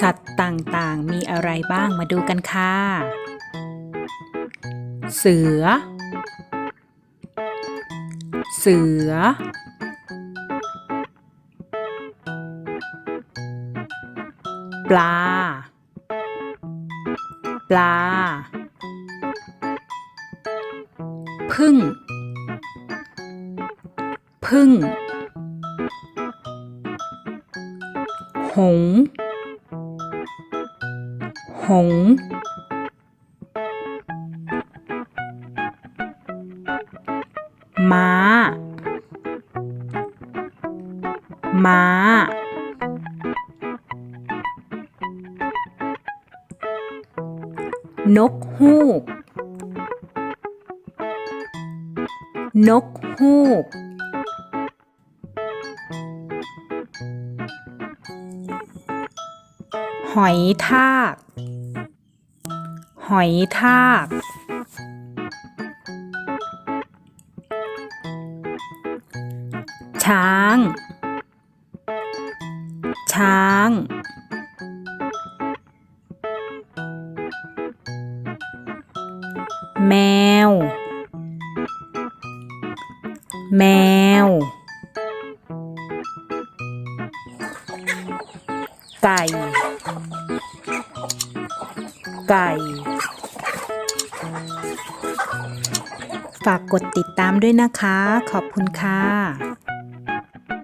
สัตว์ต่างๆ มีอะไรบ้างมาดูกันค่ะ เสือ เสือ ปลา ปลา พึ่ง พึ่ง หงส์ หง ม้า ม้า นกฮูก นกฮูกหอยทาก หอยทาก ช้าง ช้าง แมว แมว ไก่ ไก่ ฝากกดติดตามด้วยนะคะ ขอบคุณค่ะ